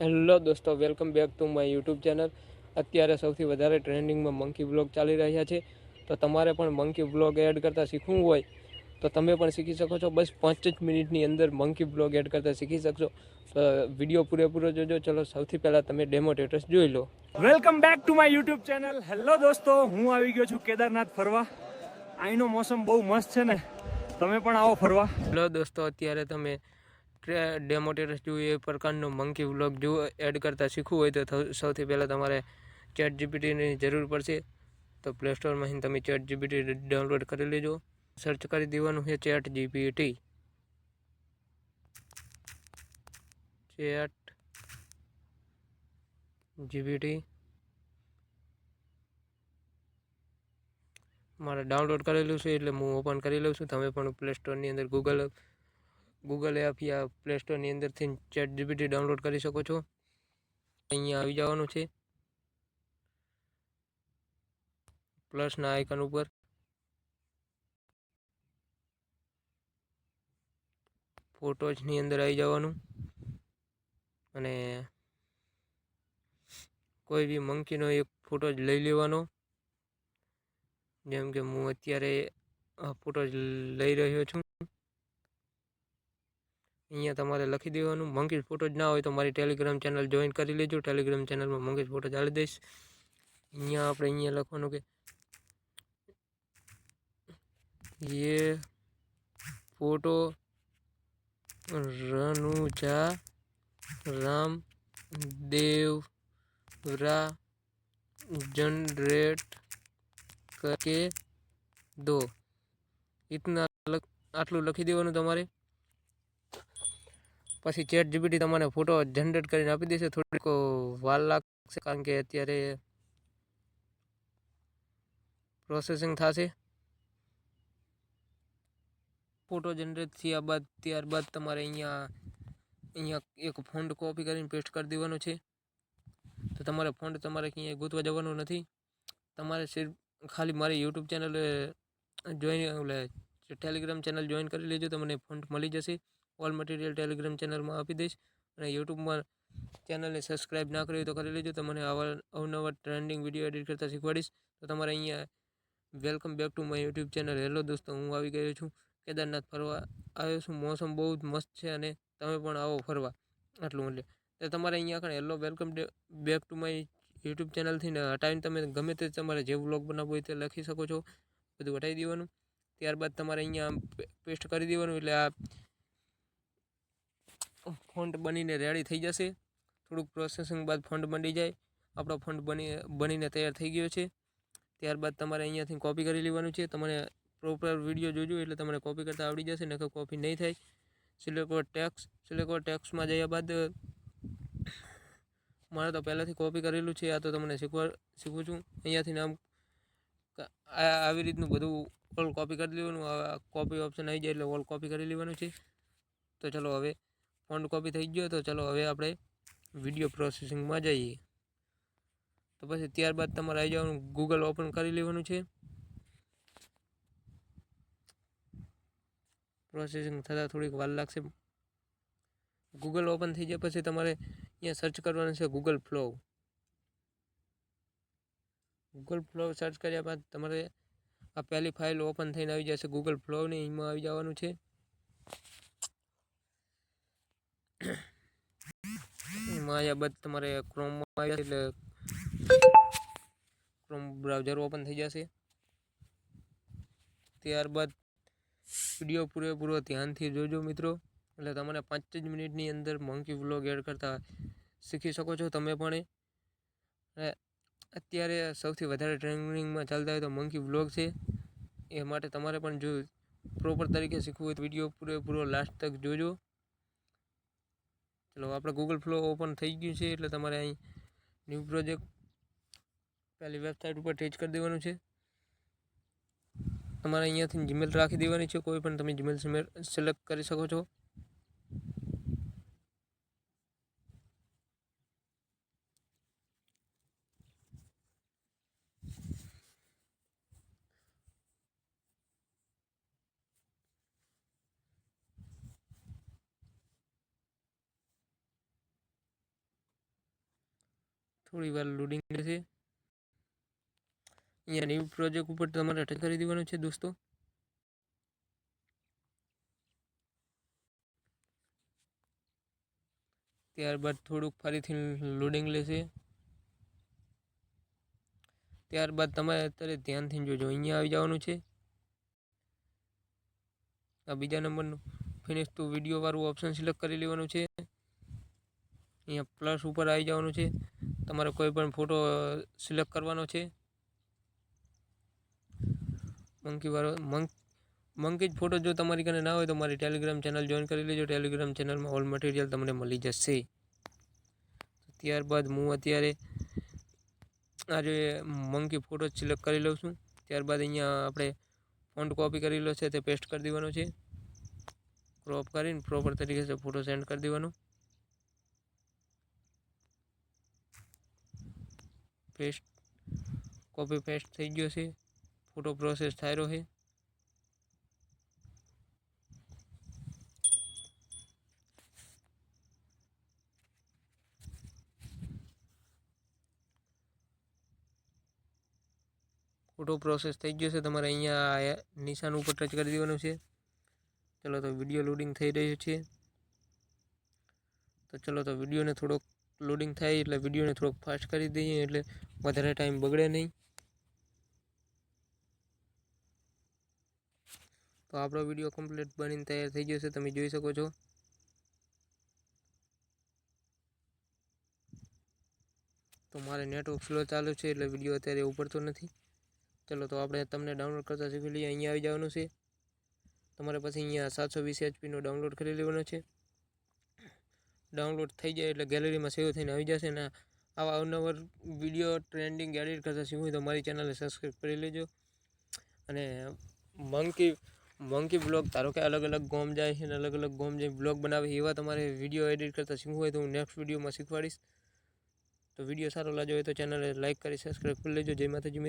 Hello દોસ્તો welcome back to my YouTube channel. અત્યારે સૌથી વધારે ટ્રેન્ડિંગમાં મંકી બ્લોગ ચાલી રહ્યા છે. તો તમારે પણ મંકી બ્લોગ એડ કરતાં શીખવું હોય તો તમે પણ શીખી શકો છો. બસ પાંચ જ મિનિટની અંદર મંકી બ્લોગ એડ કરતાં શીખી શકશો. તો વીડિયો પૂરેપૂરો જોજો. ચલો સૌથી પહેલાં તમે ડેમો જોઈ લો. Welcome back to my YouTube channel. Hello દોસ્તો હું આવી ગયો છું કેદારનાથ ફરવા. અહીંનો મોસમ બહુ મસ્ત છે ને. તમે પણ આવો ફરવા. હેલો દોસ્તો અત્યારે તમે ડેમો સ્ટેટસ જોઈએ એ પ્રકારનો મંકી વ્લોગ જો એડ કરતાં શીખવું હોય તો સૌથી પહેલાં તમારે ચેટ જીપીટીની જરૂર પડશે. તો પ્લે સ્ટોરમાંથી તમે ચેટ જીપીટી ડાઉનલોડ કરી લેજો. સર્ચ કરી દેવાનું છે ચેટ જીપીટી ચેટ જીપીટી મારે ડાઉનલોડ કરેલું છે એટલે હું ઓપન કરી લઉં છું. તમે પણ પ્લે સ્ટોરની અંદર ગૂગલ ગૂગલ એપ યા પ્લે સ્ટોરની અંદરથી ચેટ જીપીટી ડાઉનલોડ કરી શકો છો. અહીંયા આવી જવાનું છે. પ્લસના આઇકન ઉપર. ફોટોઝની અંદર આવી જવાનું. અને કોઈ બી મંકીનો એક ફોટો જ લઈ લેવાનો. જેમ કે હું અત્યારે આ ફોટો લઈ રહ્યો છું. અહીંયા તમારે લખી દેવાનું. મંકીશ જ ના હોય તો મારી ટેલિગ્રામ ચેનલ જોઈન કરી લેજો. ટેલિગ્રામ ચેનલમાં મંકીશ ફોટો ચાલી દઈશ. અહીંયા આપણે અહીંયા લખવાનું કે યે ફોટો રનુજા રામ દેવરા જનરેટ કે દો. ઇતના આટલું લખી દેવાનું તમારે. પછી ચેટ જીપીટી તમને ફોટો જનરેટ કરીને આપી દેશે. થોડીક વાર લાગશે કારણ કે અત્યારે પ્રોસેસિંગ થશે. ફોટો જનરેટ થયા બાદ, ત્યારબાદ તમારે અહીંયા અહીંયા એક ફોન્ટ કોપી કરીને પેસ્ટ કરી દેવાનો છે. તો તમારે ફોન્ટ તમારે ક્યાંય ગોતવા જવાનું નથી. તમારે સિર્ફ ખાલી મારી યુટ્યુબ ચેનલ જોઈન એટલે ટેલિગ્રામ ચેનલ જોઈન કરી લેજો. તમને ફોન્ટ મળી જશે. ઓલ મટીરિયલ ટેલિગ્રામ ચેનલમાં આપી દઈશ. અને યુટ્યુબમાં ચેનલને સબસ્ક્રાઈબ ના કરી તો કરી લેજો. તમને આવા અવનવા ટ્રેન્ડિંગ વીડિયો એડિટ કરતાં શીખવાડીશ. તો તમારે અહીંયા welcome back to my YouTube channel hello દોસ્તો, હું આવી ગયો છું. કેદારનાથ ફરવા આવ્યો છું. મોસમ બહુ જ મસ્ત છે અને તમે પણ આવો ફરવા. આટલું એટલે. તો તમારે અહીંયા આગળ hello welcome back to my YouTube ચેનલથી ને હટાવીને તમે ગમે તે તમારે જે વ્લોગ બનાવવો હોય તે લખી શકો છો. બધું હટાવી દેવાનું. ત્યારબાદ તમારે અહીંયા પેસ્ટ કરી દેવાનું. એટલે આ ફોન્ટ બનીને રેડી થઈ જશે. થોડુંક પ્રોસેસિંગ બાદ ફોન્ટ બની જાય. આપણો ફોન્ટ બની, બનીને તૈયાર થઈ ગયો છે. ત્યારબાદ તમારે અહીંયાથી કોપી કરી લેવાનું છે. તમારે પ્રોપર વીડિયો જોજો એટલે તમને કોપી કરતાં આવડી જશે, નકર કોપી નહીં થાય. સિલેક્ટ ટેક્સ સિલેક્ટ ટેક્સમાં જયા બાદ, મારે તો પહેલાંથી કોપી કરેલું છે. આ તો તમને શીખવા, શીખું છું. અહીંયાથી નામ આવી રીતનું બધું ઓલ કોપી કરી લેવાનું. કોપી ઓપ્શન આવી જાય એટલે ઓલ કોપી કરી લેવાનું છે. તો ચલો હવે ફોન્ટ કોપી થઈ ગયો તો ચલો હવે આપણે વીડિયો પ્રોસેસિંગમાં જઈએ. તો પછી ત્યારબાદ તમારે આવી જવાનું ગૂગલ ઓપન કરી લેવાનું છે. પ્રોસેસિંગ થતાં થોડીક વાર લાગશે. ગૂગલ ઓપન થઈ જાય પછી તમારે અહીંયા સર્ચ કરવાનું છે Google flow Google flow search કર્યા બાદ તમારે આ પહેલી ફાઇલ ઓપન થઈને આવી જશે ગૂગલ ફ્લોની એમાં આવી જવાનું છે. એમાં બાદ તમારે ક્રોમમાં એટલે ક્રોમ બ્રાઉઝર ઓપન થઈ જશે. ત્યારબાદ વીડિયો પૂરેપૂરો ધ્યાનથી જોજો મિત્રો. એટલે તમને પાંચ જ મિનિટની અંદર મંકી વ્લોગ એડ કરતા શીખી શકો છો તમે પણ અત્યારે સૌથી વધારે ટ્રેન્ડિંગમાં ચાલતા હોય તો મંકી વ્લોગ છે. એ માટે તમારે પણ જો પ્રોપર તરીકે શીખવું હોય તો વીડિયો પૂરેપૂરો લાસ્ટ તક જોજો. ચલો આપણે ગૂગલ ફ્લો ઓપન થઈ ગયું છે એટલે તમારે અહીં ન્યૂ પ્રોજેક્ટ પહેલી વેબસાઇટ ઉપર ટેચ કરી દેવાનું છે. તમારે અહીંયાથી જીમેલ રાખી દેવાની છે. કોઈ પણ તમે જીમેલ સિમેલ સિલેક્ટ કરી શકો છો. થોડી વાર લોડિંગ લેશે અહીંયા ન્યૂ પ્રોજેક્ટ ઉપર તમારે ટચ કરી દેવાનું છે દોસ્તો. ત્યારબાદ થોડુંક ફરીથી લોડિંગ લેશે ત્યારબાદ તમારે અત્યારે ધ્યાનથી જોજો, અહીંયા આવી જવાનું છે. આ બીજા નંબરનું ફિનિશ ટુ વીડિયો વાળું ઓપ્શન સિલેક્ટ કરી લેવાનું છે. અહીંયા પ્લસ ઉપર આવી જવાનું છે. તમારે કોઈ પણ ફોટો સિલેક્ટ કરવાનો છે? મંકી વાળો મંક મંકી જ ફોટો જો તમારી કને ના હોય તો મારી ટેલિગ્રામ ચેનલ જોઈન કરી લેજો. ટેલિગ્રામ ચેનલમાં ઓલ મટીરિયલ તમને મળી જશે. ત્યારબાદ હું અત્યારે આજે મંકી ફોટો સિલેક્ટ કરી લઉં છું. ત્યારબાદ અહીંયા આપણે ફોન્ટ કોપી કરી લો છે તે પેસ્ટ કરી દેવાનો છે. ક્રોપ કરીને પ્રોપર તરીકે ફોટો સેન્ડ કરી દેવાનો. પેસ્ટ કોપી પેસ્ટ થઈ ગયો છે. ફોટો પ્રોસેસ થાય રહ્યો છે. ફોટો પ્રોસેસ થઈ ગયો છે. તમારે અહીંયા નિશાન ઉપર ટચ કરી દેવાનું છે. ચલો તો વીડિયો લોડિંગ થઈ રહ્યો છે. તો ચલો તો વિડીયોને થોડોક લોડિંગ થાય એટલે વિડીયોને થોડોક ફાસ્ટ કરી દઈએ એટલે વધારે ટાઈમ બગડે નહીં. તો આપણો વીડિયો કમ્પ્લીટ બનીને તૈયાર થઈ ગયો છે, તમે જોઈ શકો છો. તો મારે નેટવર્ક સ્લો ચાલુ છે એટલે વીડિયો અત્યારે ઉપડતો નથી. ચલો, તો આપણે તમને ડાઉનલોડ કરતા શીખી લઈએ. અહીંયા આવી જવાનું છે. તમારે પછી અહીંયા સાતસો વીસ એચપીનો ડાઉનલોડ કરી લેવાનો છે. ડાઉનલોડ થઈ જાય એટલે ગેલેરીમાં સેવ થઈને આવી જશે ને આવા અવનવર વીડિયો ટ્રેન્ડિંગ એડિટ કરતા શીખવું તો મારી ચેનલને સબસ્ક્રાઈબ કરી લેજો. અને મંકી મંકી બ્લોગ ધારો કે અલગ અલગ ગોમ જાય છે અને અલગ અલગ ગોમ જાય બ્લોગ બનાવે એવા તમારે વીડિયો એડિટ કરતા શીખવું હોય તો હું નેક્સ્ટ વિડીયોમાં શીખવાડીશ. તો વીડિયો સારો લાગ્યો હોય તો ચેનલને લાઇક કરી સબસ્ક્રાઈબ કરી લેજો. જય માતાજી.